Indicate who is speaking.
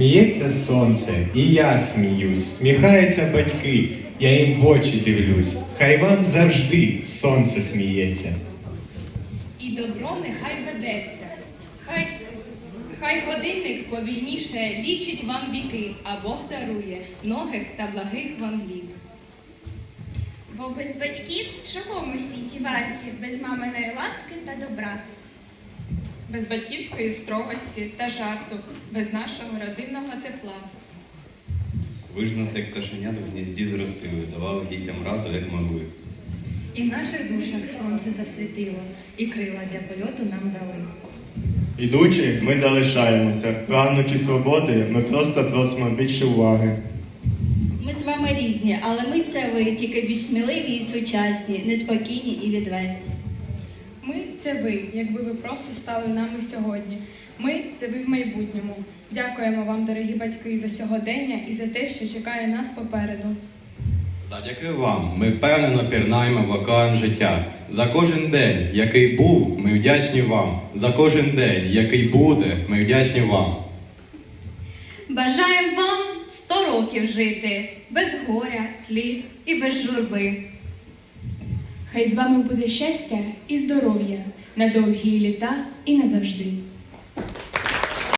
Speaker 1: Сміється сонце, і я сміюсь, сміхаються батьки, я їм в очі дивлюсь. Хай вам завжди сонце сміється.
Speaker 2: І добро нехай ведеться. Хай, хай годинник повільніше лічить вам віки, а Бог дарує многих та благих вам літ.
Speaker 3: Бо без батьків чого ми світі варті, без маминої ласки та добра.
Speaker 2: Без батьківської строгості та жарту, без нашого родинного тепла.
Speaker 4: Ви ж нас, як пташенят в гнізді зростили, давали дітям раду, як могли.
Speaker 5: І в наших душах сонце засвітило, і крила для польоту нам дали.
Speaker 6: Ідучи, ми залишаємося. Прагнучи свободи, ми просто просимо більше уваги.
Speaker 7: Ми з вами різні, але ми це ви, тільки більш сміливі і сучасні, неспокійні і відверті.
Speaker 8: Ми це ви, якби ви просто стали нами сьогодні. Ми це ви в майбутньому. Дякуємо вам, дорогі батьки, за сьогодення і за те, що чекає нас попереду.
Speaker 4: Завдяки вам ми впевнено пірнаємо в океан життя. За кожен день, який був, ми вдячні вам. За кожен день, який буде, ми вдячні вам.
Speaker 7: Бажаємо вам сто років жити, без горя, сліз і без журби.
Speaker 8: Хай з вами буде щастя і здоров'я на довгі літа і назавжди.